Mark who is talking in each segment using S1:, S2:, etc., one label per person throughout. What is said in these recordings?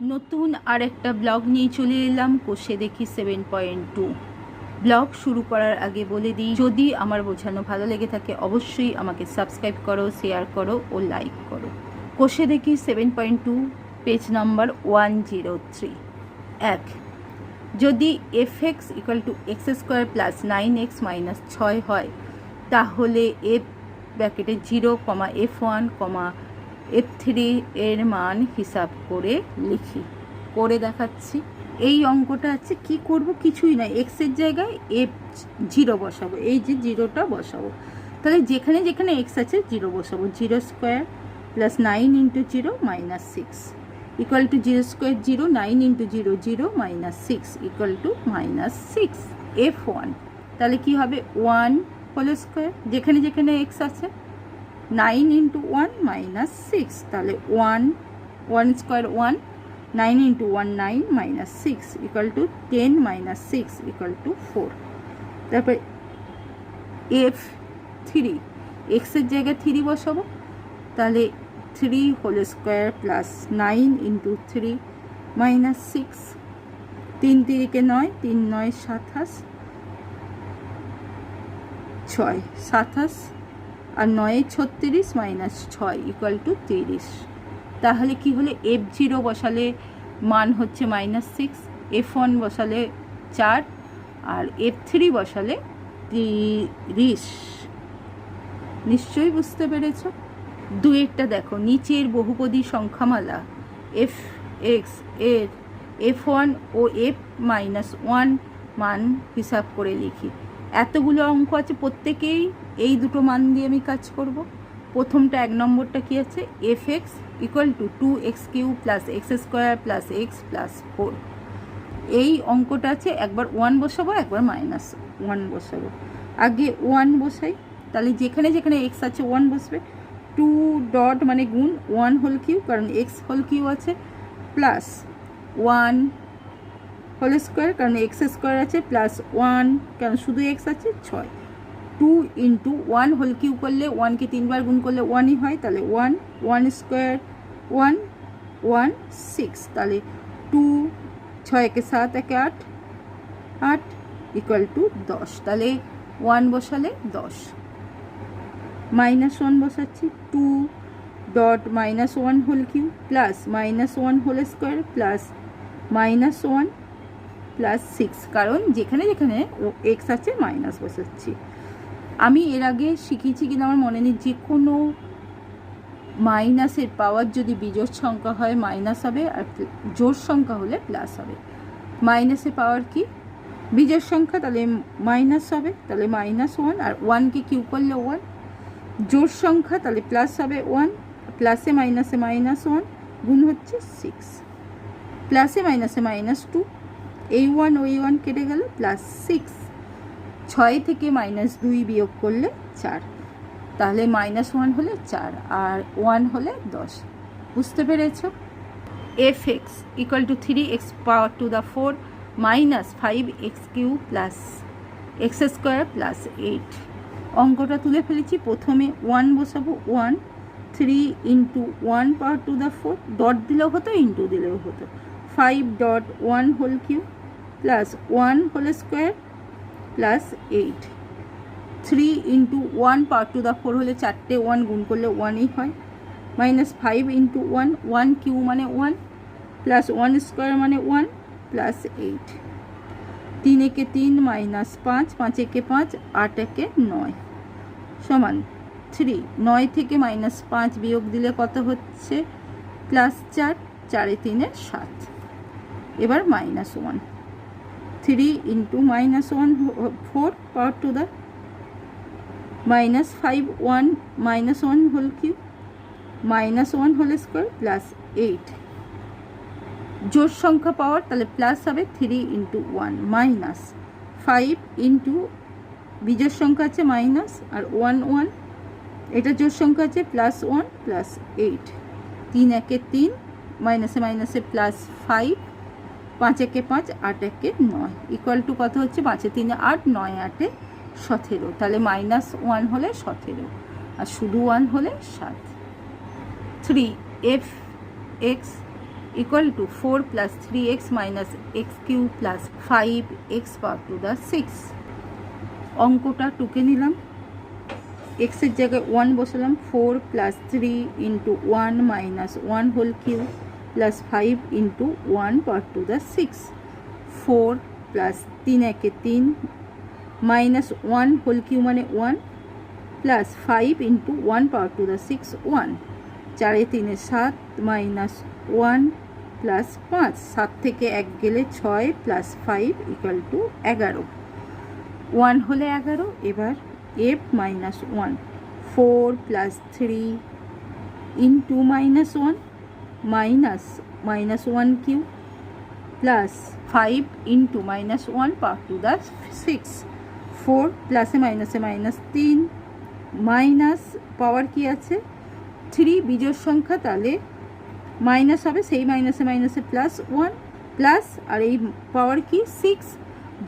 S1: নতুন আর একটা ব্লগ নিয়ে চলে এলাম কোষে দেখি সেভেন পয়েন্ট টু ব্লগ শুরু করার আগে বলে দিই, যদি আমার বোঝানো ভালো লেগে থাকে অবশ্যই আমাকে সাবস্ক্রাইব করো শেয়ার করো ও লাইক করো। কোষে দেখি seven point two page number one zero three এক, যদি F X equal to X square plus nine X minus ছয় হয়, তাহলে এফ ব্র্যাকেটে zero comma F one comma F three এর মান হিসাব করে লিখি। করে দেখাচ্ছি। এই অঙ্কটা আছে, কি করব কিছুই না। এক্সের জায়গায় এফ জিরো বসাবো, এই যে জিরোটা বসাবো। তাহলে যেখানে যেখানে এক্স আছে জিরো বসাবো। Zero square plus nine into zero minus six equal to zero square zero nine into zero zero minus six equal to minus six F one তাহলে কী হবে? ওয়ান হোল স্কোয়ার যেখানে যেখানে এক্স আছে nine into one minus six. তাহলে one one square one, nine into one nine minus six equal to ten minus six equal to four তারপর F three এক্সের জায়গায় থ্রি বসাবো। তাহলে three whole square plus nine into three minus six. তিন তিরিকে নয়, তিন নয় সাতাশ, ছয়, সাতাশ আর নয়ে ছত্রিশ মাইনাস ছয় ইকুয়াল টু তিরিশ। তাহলে কি হলে? এফ জিরো বসালে মান হচ্ছে মাইনাস সিক্স এফ ওয়ান বসালে চার, আর এফ থ্রি বসালে তিরিশ। নিশ্চয়ই বুঝতে পেরেছ? দুয়েরটা দেখো, নিচের বহুপদী সংখ্যামালা এফ এক্সের এফ ওয়ান ও এফ মাইনাস ওয়ান মান হিসাব করে লিখি। এতগুলো অঙ্ক আছে, প্রত্যেকেই এই দুটো মান দিয়ে আমি কাজ করব। প্রথমটা এক নম্বরটা কি আছে? F X equal to two X cube plus X square plus X plus four এই অঙ্কটা আছে, একবার ওয়ান বসাবো, একবার মাইনাস ওয়ান বসাবো। আগে ওয়ান বসাই, তাহলে যেখানে যেখানে এক্স আছে ওয়ান বসবে। টু ডট মানে গুণ ওয়ান হোল কিউ কারণ এক্স হোল কিউ আছে প্লাস ওয়ান হোল স্কোয়ার, কারণ এক্স স্কোয়ার আছে প্লাস ওয়ান কারণ শুধু এক্স আছে? ছয়। Two into one whole cube করলে ওয়ানকে তিনবার গুণ করলে ওয়ানই হয়, তাহলে one one square, one one, six. তাহলে টু, ছয় একে সাত, একে আট আট ইকুয়াল টু দশ। তাহলে ওয়ান বসালে দশ। মাইনাস ওয়ান বসাচ্ছি, two dot minus one whole cube plus minus one whole square, plus minus one plus six কারণ যেখানে যেখানে এক্স আছে মাইনাস বসাচ্ছি আমি এর আগে শিখিয়েছি কিনা আমার মনে নেই, যে কোনো মাইনাসের পাওয়ার যদি বিজোড় সংখ্যা হয় মাইনাস হবে, আর জোর সংখ্যা হলে প্লাস হবে। মাইনাসের পাওয়ার কি? বিজোড় সংখ্যা, তাহলে মাইনাস হবে, তাহলে মাইনাস ওয়ান আর ওয়ানকে কিউ করলে ওয়ান জোর সংখ্যা, তাহলে প্লাস হবে ওয়ান প্লাসে মাইনাসে মাইনাস ওয়ান গুণ হচ্ছে সিক্স প্লাসে মাইনাসে মাইনাস টু এই ওয়ান ওই ওয়ান কেটে গেল প্লাস সিক্স ছয় থেকে মাইনাস দুই বিয়োগ করলে চার। তাহলে মাইনাস ওয়ান হলে চার, আর ওয়ান হলে দশ। বুঝতে পেরেছ? F X equal to three X power to the four minus five X cube plus X square plus eight অঙ্কটা তুলে ফেলেছি। প্রথমে ওয়ান বসাবো one three into one power to the four dot দিলেও হতো ইন্টু দিলেও হতো। Five dot one whole cube plus one whole square plus eight three into one power to the four হলে চারটে ওয়ান গুণ করলে ওয়ানই হয় minus five into one one cube মানে ওয়ান প্লাস ওয়ান স্কোয়ার মানে ওয়ান প্লাস এইট তিন একে তিন মাইনাস পাঁচ পাঁচ একে পাঁচ আট একে নয় সমান থ্রি নয় থেকে মাইনাস পাঁচ বিয়োগ দিলে কত হচ্ছে? প্লাস চার, চারে তিনে সাত। এবার minus one three into minus one four power to the minus five one minus one whole cube minus one whole square plus eight জোর সংখ্যা পাওয়ার, তাহলে প্লাস হবে three into one minus five into বিজোর সংখ্যা আছে minus আর one one এটা জোর সংখ্যা আছে প্লাস ওয়ান প্লাস এইট তিন একে তিন মাইনাসে মাইনাসে প্লাস ফাইভ পাঁচ একে পাঁচ, আট একে নয়। ইকুয়াল টু কত হচ্ছে? পাঁচে তিনে, আট, নয়, আটে সতেরো। তাহলে মাইনাস ওয়ান হলে সতেরো আর শুধু ওয়ান হলে সাত। Three f x equal to four plus three x minus x cube plus five x power to the six অঙ্কটা টুকে নিলাম। এক্সের জায়গায় ওয়ান বসালাম। Four plus three into one minus one whole cube plus five into one power to the six four plus তিন একে তিন minus one whole cube মানে one plus five into one power to the six one চারে তিনে সাত minus one plus পাঁচ সাত থেকে এক গেলে ছয় প্লাস ফাইভ ইকুয়াল টু এগারো ওয়ান হলে এগারো এবার f minus one four plus three into minus one minus minus one cube plus five into minus one power to the six four প্লাসে মাইনাসে মাইনাস তিন মাইনাস পাওয়ার কি আছে? থ্রি বিজোড় সংখ্যা তাহলে মাইনাস হবে, সেই মাইনাসে মাইনাসে প্লাস ওয়ান প্লাস আর এই পাওয়ার কি? সিক্স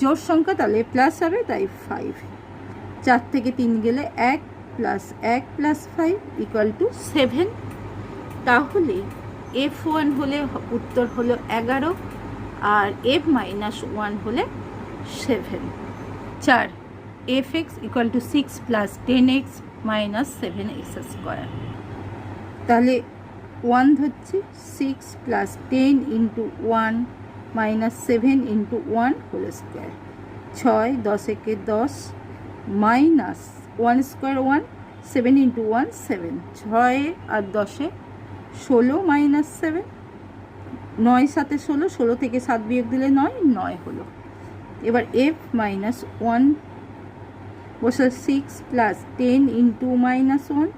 S1: জোর সংখ্যা তাহলে প্লাস হবে, তাই ফাইভ চার থেকে তিন গেলে এক প্লাস এক plus five equal to seven তাহলে এফ ওয়ান হলে উত্তর হলো এগারো আর এফ মাইনাস ওয়ান হলে সেভেন চার f x equal to six plus ten x minus seven x square তাহলে ওয়ান ধরছি six plus ten into one minus seven into one whole square ছয়, দশ একে দশ minus one square one seven into one seven ছয় আর দশে ষোলো মাইনাস সেভেন, নয় সাথে ষোলো ষোলো থেকে সাত বিয়োগ দিলে নয় নয় হলো। এবার এফ মাইনাস ওয়ান বসে six plus ten into minus one,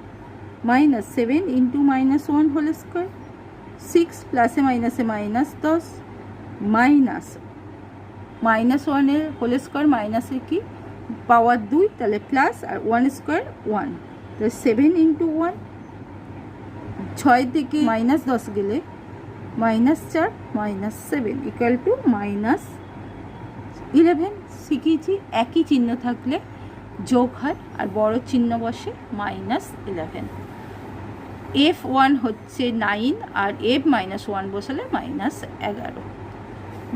S1: minus seven into minus one whole square, six প্লাসে মাইনাসে মাইনাস দশ, মাইনাস মাইনাস ওয়ানের হোল স্কোয়ার মাইনাসে কি? পাওয়ার দুই, তাহলে প্লাস আর ওয়ান স্কোয়ার ওয়ান, তাহলে সেভেন ইন্টু ওয়ান ছয় থেকে মাইনাস দশ গেলে মাইনাস চার, minus seven equal to minus eleven শিখিয়েছি একই চিহ্ন থাকলে যোগ হয় আর বড় চিহ্ন বসে মাইনাস ইলেভেন এফ ওয়ান হচ্ছে নাইন আর এফ মাইনাস ওয়ান বসালে মাইনাস এগারো।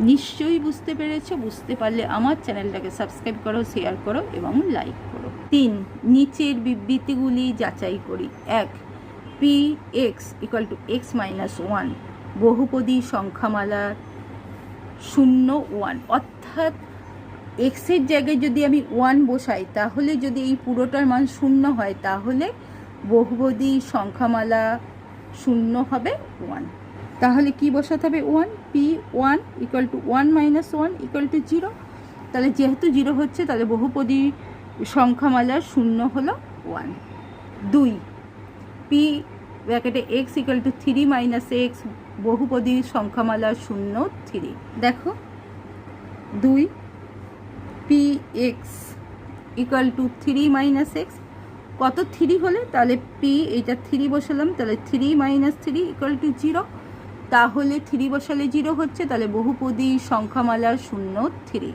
S1: নিশ্চয়ই বুঝতে পেরেছ, বুঝতে পারলে আমার চ্যানেলটাকে সাবস্ক্রাইব করো শেয়ার করো এবং লাইক করো। তিন, নিচের বিবৃতিগুলি যাচাই করি। এক p x equal to x minus one বহুপদী সংখ্যামালার শূন্য ওয়ান অর্থাৎ এক্সের জায়গায় যদি আমি ওয়ান বসাই, তাহলে যদি এই পুরোটার মান শূন্য হয়, তাহলে বহুপদী সংখ্যামালা শূন্য হবে ওয়ান তাহলে কি বসাতে হবে one p one equal to one minus one equal to zero তাহলে যেহেতু জিরো হচ্ছে, তাহলে বহুপদী সংখ্যামালার শূন্য হলো ওয়ান দুই পি ব্র্যাকেটে x equal to three minus x বহুপদী সংখ্যামালার শূন্য থ্রি দেখো, দুই p x equal to three minus x কত থ্রি হলে? তাহলে পি এইটা থ্রি বসালাম, তাহলে three minus three equal to zero তাহলে থ্রি বসালে জিরো হচ্ছে, তাহলে বহুপদী সংখ্যামালার শূন্য থ্রি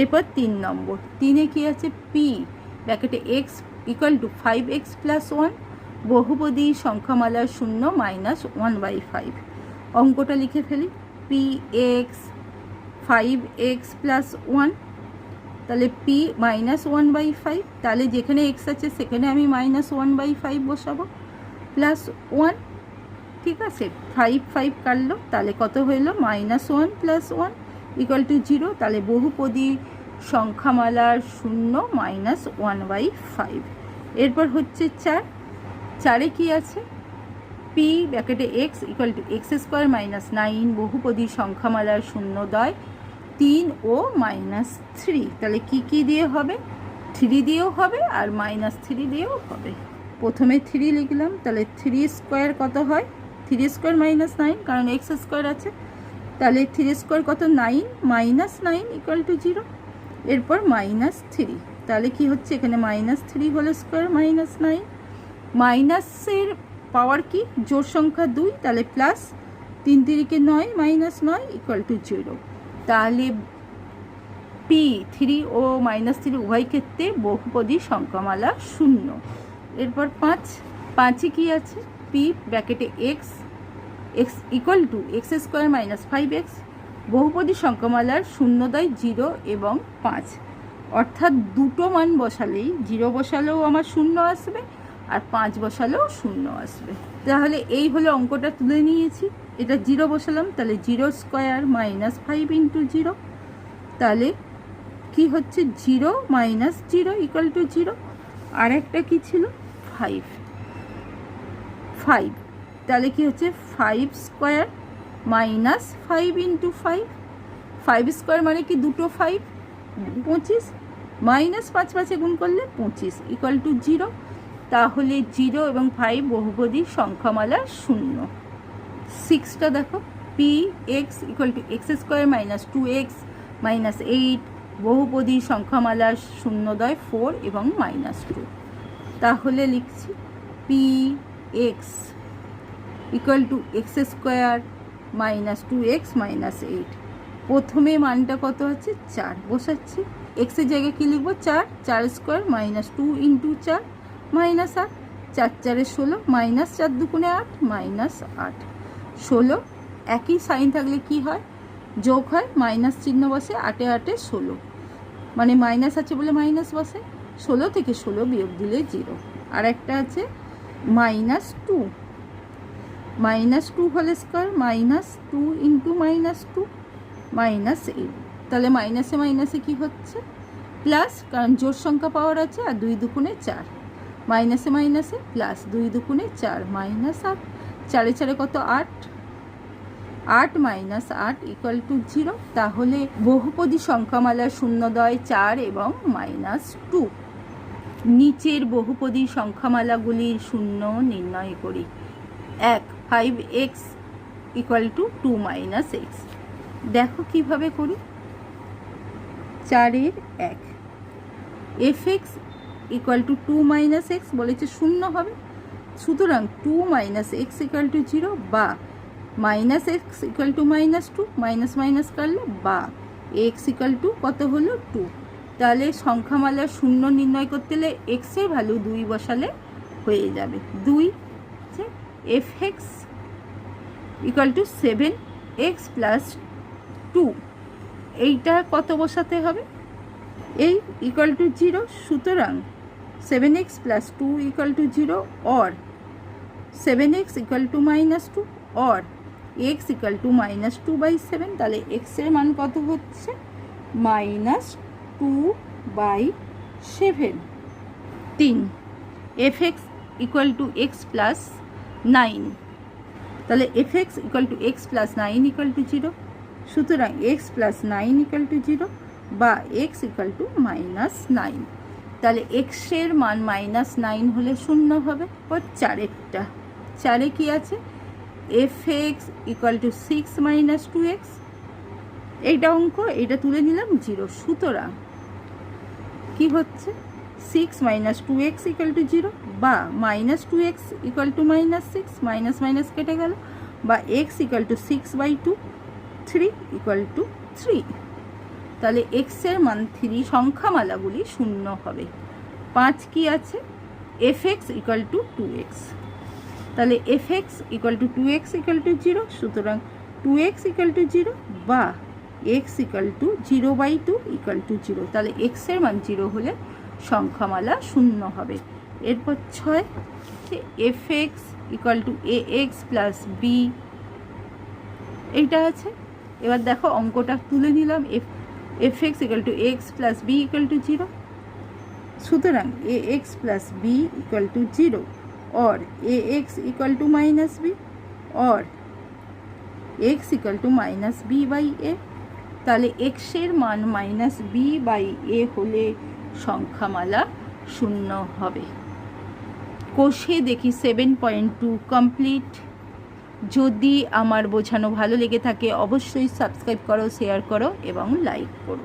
S1: এরপর তিন নম্বর, তিনে কি আছে? পি ব্র্যাকেটে x equal to five x plus one বহুপদী সংখ্যামালার শূন্য মাইনাস ওয়ান বাই ফাইভ। অঙ্কটা লিখে ফেলি। P x five x plus one তাহলে p minus one by five তাহলে যেখানে এক্স আছে সেখানে আমি মাইনাস ওয়ান বাই ফাইভ বসাবো। প্লাস ওয়ান ঠিক আছে? ফাইভ ফাইভ কাটলো, তাহলে কত হইল? Minus one plus one equal to zero তাহলে বহুপদী সংখ্যামালার শূন্য মাইনাস ওয়ান বাই ফাইভ এরপর হচ্ছে চার চারে কি আছে? P ব্যাকেটে x equal to x square minus nine বহুপদী সংখ্যামালার শূন্য দয় তিন ও মাইনাস থ্রি তাহলে কি কি দিয়ে হবে? থ্রি দিয়েও হবে আর মাইনাস থ্রি দিয়েও হবে। প্রথমে থ্রি লিখলাম, তাহলে থ্রি স্কোয়ার কত হয়? থ্রি স্কোয়ার মাইনাস নাইন কারণ এক্স স্কোয়ার আছে। তাহলে থ্রি স্কোয়ার কত? Nine minus nine equal to zero এরপর মাইনাস থ্রি তাহলে কি হচ্ছে? এখানে minus three whole square minus nine মাইনাসের পাওয়ার কি? জোর সংখ্যা দুই, তাহলে প্লাস তিন তিরিকে নয় মাইনাস নয় ইকুয়াল টু জিরো তাহলে পি থ্রি ও মাইনাস থ্রি উভয় ক্ষেত্রে বহুপদী সংখ্যামালা শূন্য। এরপর পাঁচ, পাঁচে কি আছে? পি ব্র্যাকেটে x x equal to x square minus five x বহুপদী সংখ্যামালার শূন্যদয় জিরো এবং পাঁচ। অর্থাৎ দুটো মান বসালেই জিরো বসালেও আমার শূন্য আসবে আর পাঁচ বসালেও শূন্য আসবে। তাহলে এই হলো অঙ্কটা তুলে নিয়েছি। এটা জিরো বসালাম, তাহলে zero square minus five into zero. তাহলে কি হচ্ছে? Zero minus zero equal to zero. আর একটা কী ছিল? ফাইভ। ফাইভ। তাহলে কি হচ্ছে? Five square minus five into five. Five square মানে কি দুটো ফাইভ? পঁচিশ। মাইনাস পাঁচ পাঁচে গুণ করলে পঁচিশ। Equal to zero. তাহলে জিরো এবং ফাইভ বহুপদী সংখ্যামালা শূন্য। সিক্সটা দেখো p x equal to x square minus two x minus eight বহুপদী সংখ্যামালা শূন্যদয় ফোর এবং মাইনাস টু তাহলে লিখছি p x equal to x square minus two x minus eight প্রথমে মানটা কত আছে? চার। বসাচ্ছি। এক্সের জায়গায় কী লিখব? চার। চার স্কোয়ার মাইনাস টু ইন্টু চার। মাইনাস আট। চার চারে ষোলো, মাইনাস চার দুগুণে আট, মাইনাস আট। ষোলো, একই সাইন থাকলে কি হয়? যোগ হয়, মাইনাস চিহ্ন বসে আটে আটে ষোলো। মানে মাইনাস আছে বলে মাইনাস বসে। ষোলো থেকে ষোলো বিয়োগ দিলে জিরো। আর একটা আছে, minus two. Minus two whole square, minus two into minus two, minus eight. তাহলে মাইনাসে মাইনাসে কি হচ্ছে? প্লাস কারণ জোর সংখ্যা পাওয়ার আছে আর দুই দুগুণে চার। মাইনাসে মাইনাসে প্লাস দুই দুগুণে চার মাইনাস আট। চারে চারে কত? আট। আট মাইনাস আট ইকুয়াল টু জিরো তাহলে বহুপদী সংখ্যামালা শূন্যদয় চার এবং মাইনাস টু। নিচের বহুপদী সংখ্যামালাগুলির শূন্য নির্ণয় করি। এক five x equal to two minus x দেখো কীভাবে করি? চারের এক। F x equal to two minus x বলেছে শূন্য হবে। সুতরাং two minus x equal to zero বা minus x equal to minus two minus minus কাটলে বা এক্স ইকুয়াল টু কত হলো টু তাহলে সংখ্যামালার শূন্য নির্ণয় করতে হলে এক্সের ভ্যালু দুই বসালে হয়ে যাবে। দুই f x equal to seven x plus two এইটা কত বসাতে হবে? এই ইকুয়াল টু জিরো সুতরাং seven x plus two equal to zero or seven x equal to minus two or x equal to minus two by seven তাহলে এক্সের মান কত হচ্ছে? মাইনাস টু বাই সেভেন তিন f x equal to x plus nine তাহলে f x equal to x plus nine equal to zero সুতরাং x plus nine equal to zero বা x equal to minus nine তাহলে এক্সের মান minus nine হলে শূন্য হবে ও চারেরটা। চারে কি আছে? F x equal to six minus two x এইটা অঙ্ক এটা তুলে নিলাম জিরো সুতরাং কি হচ্ছে? Six minus two x equal to zero বা minus two x equal to minus six minus minus কেটে গেল, বা x equal to six by two three equal to three তাহলে এক্সের মান থ্রি সংখ্যামালাগুলি শূন্য হবে। পাঁচ কি আছে? F x equal to two x তাহলে f x equal to two x equal to zero সুতরাং two x equal to zero বা x equal to zero by two equal to zero তাহলে এক্সের মান জিরো হলে সংখ্যামালা শূন্য হবে। এরপর ছয় f x equal to a x plus b এইটা আছে। এবার দেখো অঙ্কটা তুলে নিলাম। F f x equal to x plus b equal to zero সুতরাং a x plus b equal to zero or a x equal to minus b or x equal to minus b by a তাহলে এক্সের মান minus b by এ হলে সংখ্যামালা শূন্য হবে। কোষে দেখি seven point to complete যদি আমার বোঝানো ভালো লেগে থাকে অবশ্যই সাবস্ক্রাইব করো শেয়ার করো এবং লাইক করো।